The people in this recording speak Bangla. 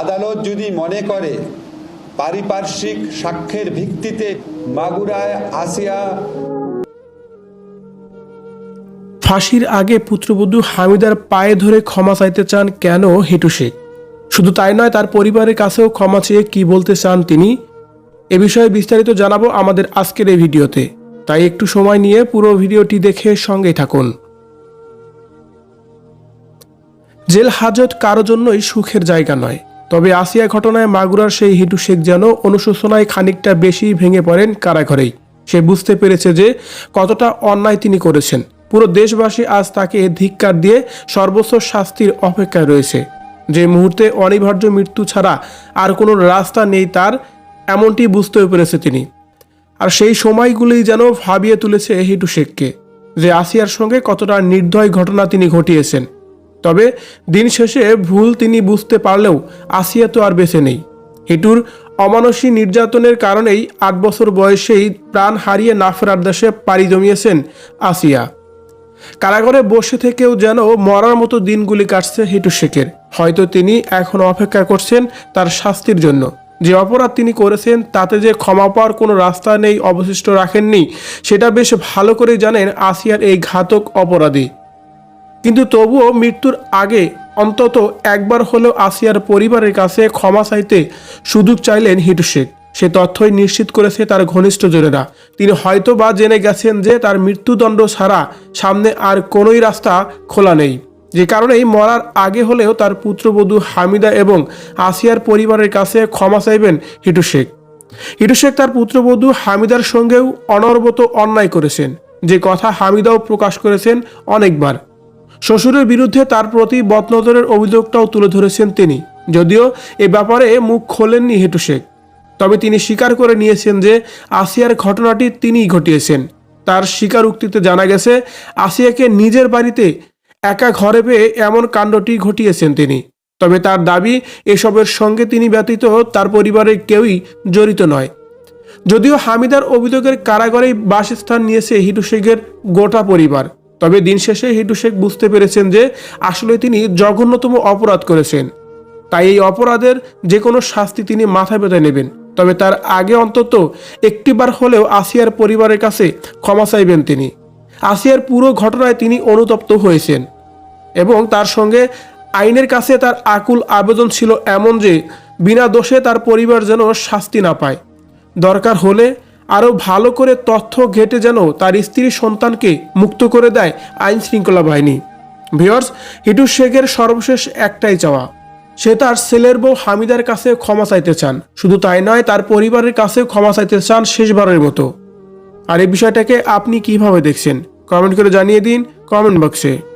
আদালত যদি মনে করে, পারিপার্শ্বিক সাক্ষ্যের ভিত্তিতে মাগুরায় আসিয়া ফাঁসির আগে পুত্রবধূ হামিদার পায়ে ধরে ক্ষমা চাইতে চান কেন হিটু শেখ শুধু তাই নয়, তার পরিবারের কাছেও ক্ষমা চেয়ে কি বলতে চান তিনি? এ বিষয়ে বিস্তারিত জানাব আমাদের আজকের এই ভিডিওতে। তাই একটু সময় নিয়ে পুরো ভিডিওটি দেখে সঙ্গেই থাকুন। জেল হাজত কারও জন্যই সুখের জায়গা নয় তবে আসিয়া ঘটনায় মাগুরার সেই হিটু শেখ যেন অনুশোচনায় খানিকটা বেশি ভেঙে পড়েন কারাঘরেই সে বুঝতে পেরেছে যে কতটা অন্যায় তিনি করেছেন। পুরো দেশবাসী আজ তাকে ধিক্কার দিয়ে সর্বোচ্চ শাস্তির অপেক্ষায় রয়েছে। যে মুহূর্তে অনিবার্য মৃত্যু ছাড়া আর কোনো রাস্তা নেই তার, এমনটি বুঝতেও পেরেছে তিনি। আর সেই সময়গুলোই যেন ভাবিয়ে তুলেছে হিটু শেখকে, যে আসিয়ার সঙ্গে কতটা নির্দয় ঘটনা তিনি ঘটিয়েছেন। তবে দিন শেষে ভুল তিনি বুঝতে পারলেও আসিয়া তো আর বেঁচে নেই। হিটুর অমানসী নির্যাতনের কারণেই আট বছর বয়সেই প্রাণ হারিয়ে না ফেরার দেশে পাড়ি জমিয়েছেন আসিয়া। কারাগারে বসে থেকেও যেন মরার মতো দিনগুলি কাটছে হিটু শেখের। হয়তো তিনি এখন অপেক্ষা করছেন তার শাস্তির জন্য। যে অপরাধ তিনি করেছেন তাতে যে ক্ষমা পাওয়ার কোনো রাস্তা নেই, অবশিষ্ট রাখেননি, সেটা বেশ ভালো করে জানেন আসিয়ার এই ঘাতক অপরাধী। কিন্তু তবুও মৃত্যুর আগে অন্তত একবার হলেও আসিয়ার পরিবারের কাছে ক্ষমা চাইতে সুযোগ চাইলেন হিটু শেখ। সে তথ্যই নিশ্চিত করেছে তার ঘনিষ্ঠ ঘনিষ্ঠজনেরা তিনি হয়তো বা জেনে গেছেন যে তার মৃত্যুদণ্ড ছাড়া সামনে আর কোনোই রাস্তা খোলা নেই। যে কারণেই মরার আগে হলেও তার পুত্রবধূ হামিদা এবং আসিয়ার পরিবারের কাছে ক্ষমা চাইবেন হিটু শেখ। হিটু শেখ তার পুত্রবধূ হামিদার সঙ্গেও অনর্বত অন্যায় করেছেন। যে কথা হামিদাও প্রকাশ করেছেন অনেকবার। শ্বশুরের বিরুদ্ধে তার প্রতি বদনজরের অভিযোগটাও তুলে ধরেছেন তিনি। যদিও এ ব্যাপারে মুখ খোলেননি হেটু শেখ। তবে তিনি স্বীকার করে নিয়েছেন যে আসিয়ার ঘটনাটি তিনিই ঘটিয়েছেন। তার স্বীকারোক্তিতে জানা গেছে, আসিয়াকে নিজের বাড়িতে একা ঘরে পেয়ে এমন কাণ্ডটি ঘটিয়েছেন তিনি। তবে তার দাবি, এসবের সঙ্গে তিনি ব্যতীত তার পরিবারের কেউই জড়িত নয়। যদিও হামিদার অভিযোগের কারাগারেই বাসস্থান নিয়েছে হিটু শেখের গোটা পরিবার। তবে দিন শেষে হিটু শেখ বুঝতে পেরেছেন যে আসলে তিনি জঘন্যতম অপরাধ করেছেন। তাই এই অপরাধের যে কোনো শাস্তি তিনি মাথা পেতে নেবেন। তবে তার আগে অন্তত একটিবার হলেও আসিয়ার পরিবারের কাছে ক্ষমা চাইবেন তিনি। আসিয়ার পুরো ঘটনায় তিনি অনুতপ্ত হয়েছেন এবং তার সঙ্গে আইনের কাছে তার আকুল আবেদন ছিল এমন যে বিনা দোষে তার পরিবার যেন শাস্তি না পায়। দরকার হলে আরও ভালো করে তথ্য ঘেটে যেন তার স্ত্রী সন্তানকে মুক্ত করে দেয় আইন শৃঙ্খলা বাহিনী। ভিওর্স হিটু শেখের সর্বশেষ একটাই চাওয়া। সে তার ছেলের বউ হামিদার কাছে ক্ষমা চাইতে চান। শুধু তাই নয়, তার পরিবারের কাছে ক্ষমা চাইতে চান শেষবারের মতো। আর এই বিষয়টাকে আপনি কীভাবে দেখছেন? কমেন্ট করে জানিয়ে দিন কমেন্ট বক্সে।